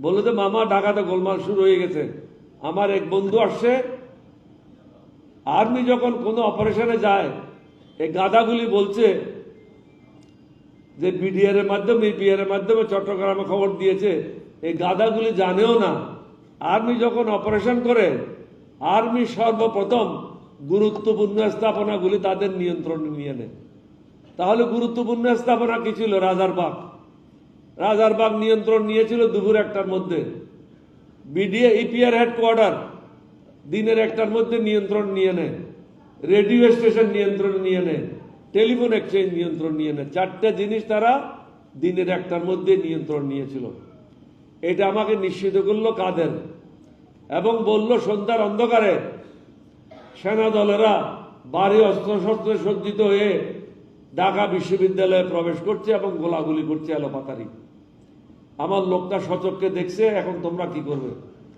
বলল যে, মামা ঢাকাতে গোলমাল শুরু হয়ে গেছে। আমার এক বন্ধু আসছে। আর্মি যখন কোনো অপারেশনে যায়, এই গাদাগুলি বলছে যে বিডিআর এর মাধ্যমে বিআর এর মাধ্যমে চট্টগ্রামে খবর দিয়েছে। এই গাদাগুলি জানেও না। আর্মি যখন অপারেশন করে, আর্মি সর্বপ্রথম গুরুত্বপূর্ণ স্থাপনাগুলি তাদের নিয়ন্ত্রণে নিয়ে নেয়। তাহলে গুরুত্বপূর্ণ স্থাপনা কি ছিল? রাজার রাজারবাগ। রাজারবাগ নিয়ন্ত্রণ নিয়েছিল দুপুর একটার মধ্যে। বিডিএ, ইপিআর হেডকোয়ার্টার দিনের একটার মধ্যে নিয়ন্ত্রণ নিয়ে নেয়। রেডিও স্টেশন নিয়ন্ত্রণ নিয়ে নেয়। টেলিফোন এক্সচেঞ্জ নিয়ন্ত্রণ নিয়ে নেয়। চারটে জিনিস তারা দিনের একটার মধ্যে নিয়ন্ত্রণ নিয়েছিল। এটা আমাকে নিশ্চিত করল কাদের? এবং বলল সন্ধ্যার অন্ধকারে সেনা দলেরা বাড়ি অস্ত্রশস্ত্রে সজ্জিত হয়ে ঢাকা বিশ্ববিদ্যালয়ে প্রবেশ করছে এবং গোলাগুলি করছে এলোপাতারি আমার লোকটা সচককে দেখছে, এখন তোমরা কি করবে?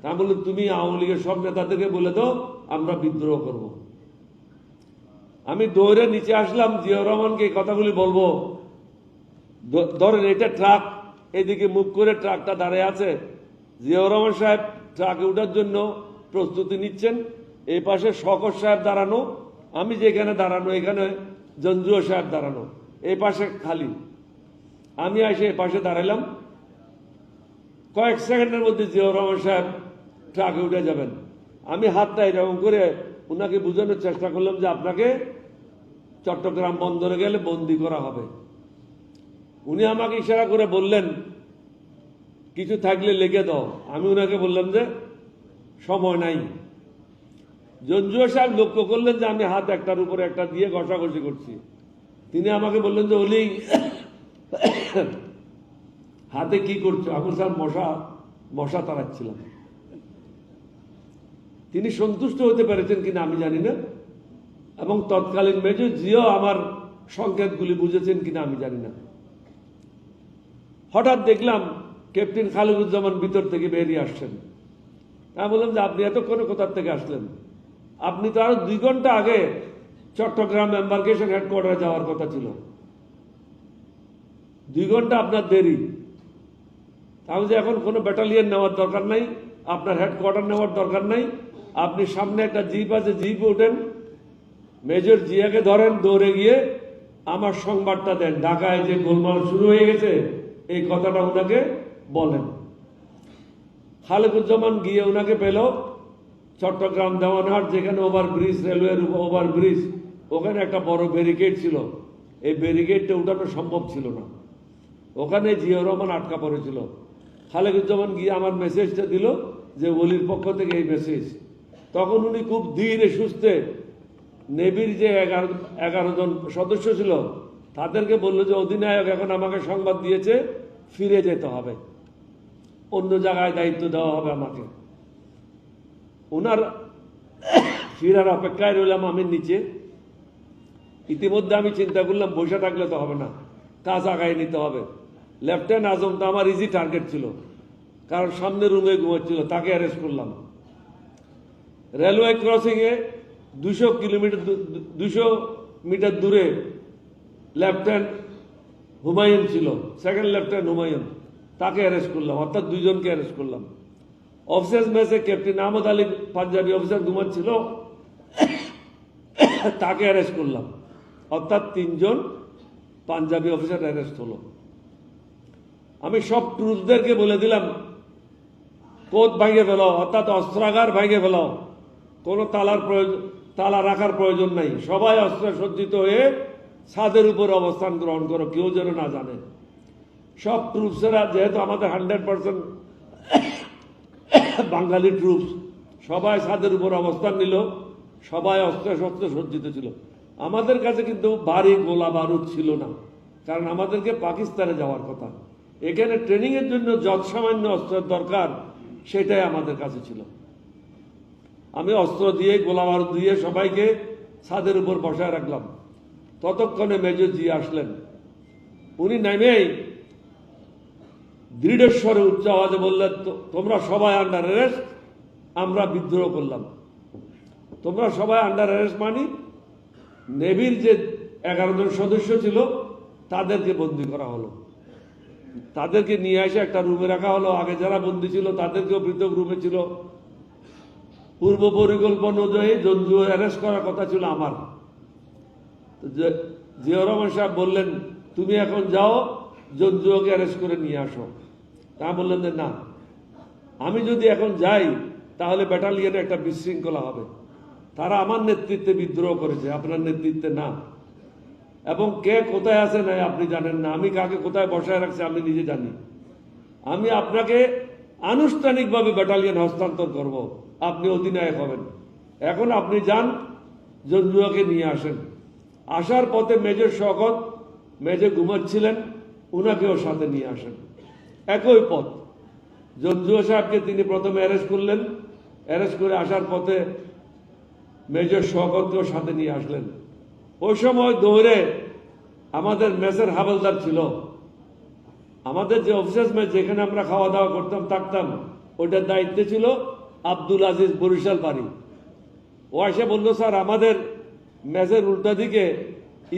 তা বলে, তুমি আওয়ামী লীগের সব নেতাদেরকে বলে দাও, আমরা বিদ্রোহ করব। আমি দৌড়ে নিচে আসলাম, জিয়াউর রহমানকে এই কথাগুলি বলব। ধরেন, এটা ট্রাক, এদিকে মুখ করে ট্রাকটা দাঁড়িয়ে আছে। জিয়াউর রহমান সাহেব ট্রাকে ওঠার জন্য প্রস্তুতি নিচ্ছেন। এই পাশে শকর সাহেব দাঁড়ানো, আমি যেখানে দাঁড়ানো, এখানে জঞ্জুয়া সাহেব দাঁড়ানো, এই পাশে খালি। আমি এসে এই পাশে দাঁড়ালাম কয়েক সেকেন্ডের মধ্যে জিয়াউর রহমান সাহেব ট্রাকে উঠে যাবেন। আমি হাতটা এরকম করে ওনাকে বোঝানোর চেষ্টা করলাম যে আপনাকে চট্টগ্রাম বন্দরে গেলে বন্দি করা হবে। উনি আমাকে ইশারা করে বললেন, কিছু থাকলে লেগে দাও। আমি ওনাকে বললাম যে, সময় নাই। জঞ্জুয়া সাহেব লক্ষ্য করলেন যে আমি হাত একটার উপরে একটা দিয়ে ঘষাঘষি করছি। তিনি আমাকে বললেন যে, অলি হাতে কি করছ? আমি স্যার মশা মশা তাড়াচ্ছিলাম তিনি সন্তুষ্ট হতে পেরেছেন কিনা আমি জানি না। এবং তৎকালীন মেজর জিও আমার সংকেতগুলি বুঝেছেন কিনা আমি জানি না। হঠাৎ দেখলাম ক্যাপ্টেন খালিদুজ্জামান ভিতর থেকে বেরিয়ে আসছেন। আমি বললাম যে, আপনি এতক্ষণে কোথার থেকে আসলেন? আপনি তো আরও দুই ঘণ্টা আগে চট্টগ্রাম এম্বার্কেশন হেডকোয়ার্টারে যাওয়ার কথা ছিল। দুই ঘণ্টা আপনার দেরি। আমি যে এখন কোনো ব্যাটালিয়ন নেওয়ার দরকার নাই, আপনার হেডকোয়ার্টার নেওয়ার দরকার নাই। আপনি সামনে একটা জিপ আছে জিপে ওঠেন মেজর জিয়াকে ধরেন, দৌড়ে গিয়ে আমার সংবাদটা দেন। ঢাকায় যে গোলমাল শুরু হয়ে গেছে, এই কথাটা ওনাকে বলেন। খালেকুজ্জামান গিয়ে ওনাকে পেল, চট্টগ্রাম দেওয়ানহাট, যেখানে ওভার ব্রিজ রেলওয়ের ওভার ব্রিজ ওখানে একটা বড় ব্যারিকেড ছিল। এই ব্যারিকেডটা উঠানো সম্ভব ছিল না। ওখানে জিয়াউর রহমান আটকা পড়েছিল। খালেকুজ্জামান গিয়ে আমার মেসেজটা দিল যে ওলির পক্ষ থেকে এই মেসেজ তখন উনি খুব ধীরে সুস্থে নেভির যে এগারো এগারো জন সদস্য ছিল, তাদেরকে বলল যে অধিনায়ক এখন আমাকে সংবাদ দিয়েছে, ফিরে যেতে হবে। অন্য জায়গায় দায়িত্ব দেওয়া হবে আমাকে। ওনার ফিরার অপেক্ষায় রইলাম আমি নিচে। ইতিমধ্যে আমি চিন্তা করলাম, বসে থাকলে তো হবে না, কাজ আগায় নিতে হবে। লেফটেন্যান্ট আজম তো আমার ইজি টার্গেট ছিল। কারণ সামনে রুমে ঘুমাচ্ছিল, তাকে অ্যারেস্ট করলাম। রেলওয়ে ক্রসিংয়ে দুশো কিলোমিটার দুশো মিটার দূরে লেফটেন্যান্ট হুমায়ুন ছিল। সেকেন্ড লেফটেন্যান্ট হুমায়ুন, তাকে অ্যারেস্ট করলাম, অর্থাৎ দুইজনকে অ্যারেস্ট করলাম। অফিসার্স মেসে ক্যাপ্টেন আহমদ আলী পাঞ্জাবি অফিসার ঘুমাচ্ছিল, তাকে অ্যারেস্ট করলাম। অর্থাৎ তিনজন পাঞ্জাবি অফিসার অ্যারেস্ট হলো। আমি সব ট্রুজদেরকে বলে দিলাম, কোদ ভাঙে ফেলাও অর্থাৎ অস্ত্রাগার ভাঙে ফেলাও কোনো তালার প্রয়োজন, তালা রাখার প্রয়োজন নাই। সবাই অস্ত্রে সজ্জিত হয়ে ছাদের উপর অবস্থান গ্রহণ করো, কেউ যেন না জানে। সব ট্রুপসেরা যেহেতু আমাদের হান্ড্রেড পার্সেন্ট বাঙালি ট্রুপস সবাই ছাদের উপর অবস্থান নিল, সবাই অস্ত্রে শস্ত্রে সজ্জিত ছিল। আমাদের কাছে কিন্তু ভারী গোলা বারুদ ছিল না, কারণ আমাদেরকে পাকিস্তানে যাওয়ার কথা। এখানে ট্রেনিংয়ের জন্য যত সামান্য অস্ত্রের দরকার, সেটাই আমাদের কাছে ছিল। আমি অস্ত্র দিয়ে, গোলা বারুদ দিয়ে সবাইকে ছাদের উপর বসায় রাখলাম। ততক্ষণে মেজর জি আসলেন। উনি নেমেই দৃঢ়স্বরে উচ্চ আওয়াজে বললেন, "তো- তোমরা সবাই আন্ডার অ্যারেস্ট আমরা বিদ্রোহ করলাম। তোমরা সবাই আন্ডার অ্যারেস্ট মানি? নেভির যে এগারো জন সদস্য ছিল, তাদেরকে বন্দি করা হলো। তাদেরকে নিয়ে এসে একটা রুমে রাখা হলো। আগে যারা বন্দী ছিল, তাদেরকেও পৃথক রুমে ছিল। পূর্ব পরিকল্পনা অনুযায়ী জঞ্জু অ্যারেস্ট করার কথা ছিল আমার। রহমান সাহেব বললেন, তুমি এখন যাও, জঞ্জুকে অ্যারেস্ট করে নিয়ে আসো। তা বললেন যে, না। আমি যদি এখন যাই, তাহলে ব্যাটালিয়নে একটা বিশৃঙ্খলা হবে। তারা আমার নেতৃত্বে বিদ্রোহ করেছে, আপনার নেতৃত্বে না। এবং কে কোথায় আছে নাই আপনি জানেন না। আমি কাকে কোথায় বসায় রাখছি আমি নিজে জানি। আমি আপনাকে আনুষ্ঠানিকভাবে ব্যাটালিয়ন হস্তান্তর করব। আপনি অধিনায়ক হবেন। এখন আপনি যান, জঞ্জুয়াকে নিয়ে আসেন। আসার পথে মেজর শকত মেজে ঘুমাচ্ছিলেন, উনাকেও সাথে নিয়ে আসেন। একই পথ। জঞ্জুয়া সাহেবকে তিনি প্রথমে অ্যারেস্ট করলেন। অ্যারেস্ট করে আসার পথে মেজর শকতকেও সাথে নিয়ে আসলেন। ওই সময় দৌড়ে আমাদের মেসের হাবলদার ছিল। আমাদের যে অফিসার্স মেস যেখানে আমরা খাওয়া দাওয়া করতাম, থাকতাম, ওইটার দায়িত্বে ছিল আব্দুল আজিজ বরিশাল বাড়ি। ও এসে বলল, স্যার, আমাদের ম্যাচের উল্টা দিকে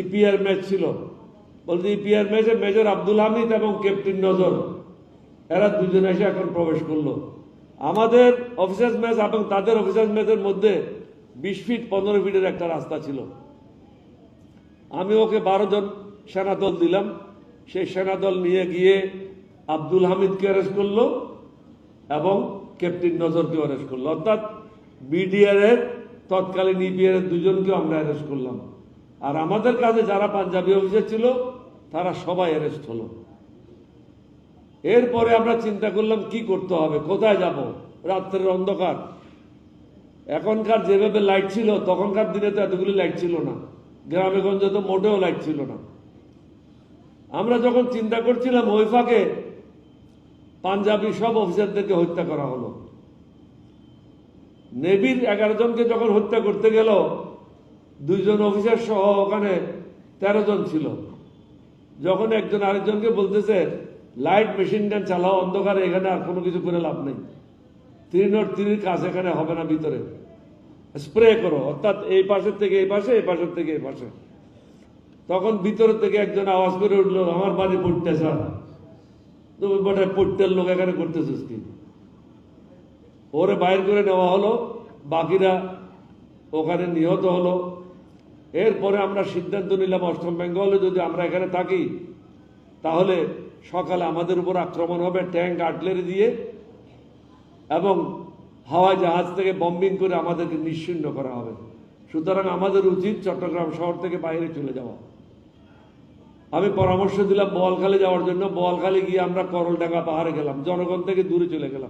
ইপিআর ম্যাচ ছিল। বলতে, ইপিআর ম্যাচে মেজর আব্দুল হামিদ এবং ক্যাপ্টেন নজর, এরা দুজনে এসে এখন প্রবেশ করল। আমাদের অফিসার্স ম্যাচ এবং তাদের অফিসার্স ম্যাচের মধ্যে বিশ ফিট, পনেরো ফিটের একটা রাস্তা ছিল। আমি ওকে বারো জন সেনাদল দিলাম। সেই সেনাদল নিয়ে গিয়ে আব্দুল হামিদকে অ্যারেস্ট করল এবং ক্যাপ্টেন নজরকে অ্যারেস্ট করল। অর্থাৎ বিডিআর এর, তৎকালীন ইপিআর এর দুজনকেও আমরা অ্যারেস্ট করলাম। আর আমাদের কাছে যারা পাঞ্জাবি অফিসার ছিল, তারা সবাই অ্যারেস্ট হলো। এরপরে আমরা চিন্তা করলাম, কি করতে হবে? কোথায় যাব? রাত্রের অন্ধকার। এখনকার যেভাবে লাইট ছিল, তখনকার দিনে তো এতগুলি লাইট ছিল না। গ্রামে গঞ্জে তো মোটেও লাইট ছিল না। আমরা যখন চিন্তা করছিলাম ওই ফাঁকে পাঞ্জাবি সব অফিসারদেরকে হত্যা করা হলো। নেভির এগারো জনকে যখন হত্যা করতে গেল, দুইজন অফিসার সহ ওখানে তেরো জন ছিল। যখন একজন আরেকজনকে বলতেছে লাইট মেশিন গান চালাও, অন্ধকারে, এখানে আর কোনো কিছু করে লাভ নেই। তিন নোট কাজ এখানে হবে না ভিতরে। স্প্রে করো, অর্থাৎ এই পাশের থেকে এই পাশে, এই পাশের থেকে এই পাশে। তখন ভিতর থেকে একজন আওয়াজ করে উঠল, আমার বাড়ি পড়তে স্যার তো বটে, পড়তের লোক এখানে করতেছিস কি? ওরে বাইর করে নেওয়া হলো, বাকিরা ওখানে নিহত হলো। এরপরে আমরা সিদ্ধান্ত নিলাম, অষ্টম বেঙ্গলে যদি আমরা এখানে থাকি, তাহলে সকালে আমাদের উপর আক্রমণ হবে, ট্যাঙ্ক আর্টলারি দিয়ে। এবং হাওয়াই জাহাজ থেকে বম্বিং করে আমাদেরকে নিশ্চিন্ন করা হবে। সুতরাং আমাদের উচিত চট্টগ্রাম শহর থেকে বাইরে চলে যাওয়া। আমি পরামর্শ দিলাম বোয়ালখালী যাওয়ার জন্য। বোয়ালখালী গিয়ে আমরা করলডাঙ্গা পাহাড়ে গেলাম। জনগণ থেকে দূরে চলে গেলাম।